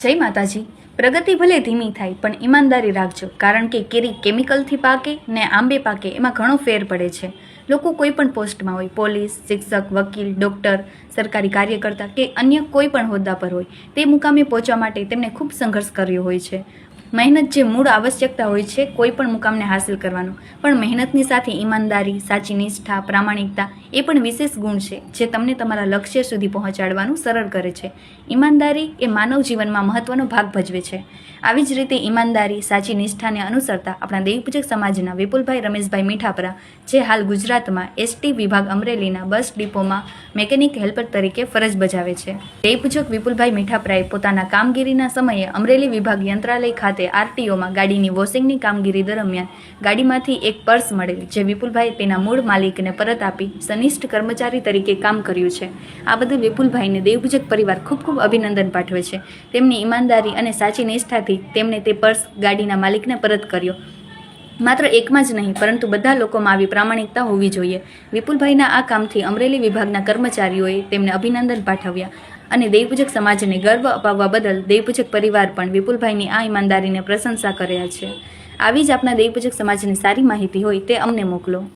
જય માતાજી. પ્રગતિ ભલે ધીમી થાય, પણ ઈમાનદારી રાખજો. કારણ કે કેરી કેમિકલથી પાકે ને આંબે પાકે એમાં ઘણો ફેર પડે છે. લોકો કોઈ પણ પોસ્ટમાં હોય, પોલીસ, શિક્ષક, વકીલ, ડૉક્ટર, સરકારી કાર્યકર્તા કે અન્ય કોઈ પણ હોદ્દા પર હોય, તે મુકામે પહોંચવા માટે તેમણે ખૂબ સંઘર્ષ કર્યો હોય છે. મહેનત જે મૂળ આવશ્યકતા હોય છે, કોઈ પણ મુકામને હાંસિલ કરવાનો. પણ મહેનતની સાથે ઈમાનદારી, સાચી નિષ્ઠા, પ્રામાણિકતા એ પણ વિશેષ ગુણ છે, જે તમને તમારા લક્ષ્ય સુધી પહોંચાડવાનું સરળ કરે છે. ઈમાનદારી એ માનવ જીવનમાં મહત્વનો ભાગ ભજવે છે. આવી જ રીતે ઈમાનદારી, સાચી નિષ્ઠાને અનુસરતા આપણા દેવપૂજક સમાજના વિપુલભાઈ રમેશભાઈ મીઠાપરા, જે હાલ ગુજરાતમાં એસટી વિભાગ અમરેલીના બસ ડિપોમાં મેકેનિક હેલ્પર તરીકે ફરજ બજાવે છે. દેવપૂજક વિપુલભાઈ મીઠાપરાએ પોતાના કામગીરીના સમયે અમરેલી વિભાગ યંત્રાલય ખાતે આરટીઓમાં ગાડીની વોશિંગની કામગીરી દરમિયાન ગાડીમાંથી એક પર્સ મળેલ, જે વિપુલભાઈ તેના મૂળ માલિકને પરત આપી સનિષ્ઠ કર્મચારી તરીકે કામ કર્યું છે. આ બદલ વિપુલભાઈને દેવભુજક પરિવાર ખૂબ ખૂબ અભિનંદન પાઠવે છે. તેમની ઈમાનદારી અને સાચી નિષ્ઠાથી તેમણે તે પર્સ ગાડીના માલિકને પરત કર્યો. માત્ર એકમાં જ નહીં, પરંતુ બધા લોકોમાં આવી પ્રામાણિકતા હોવી જોઈએ. વિપુલભાઈના આ કામથી અમરેલી વિભાગના કર્મચારીઓએ તેમને અભિનંદન પાઠવ્યા અને દેવપૂજક સમાજને ગર્વ અપાવવા બદલ દેવપૂજક પરિવાર પણ વિપુલભાઈની આ ઈમાનદારીને પ્રશંસા કર્યા છે. આવી જ આપના દેવપૂજક સમાજની સારી માહિતી હોય તે અમને મોકલો.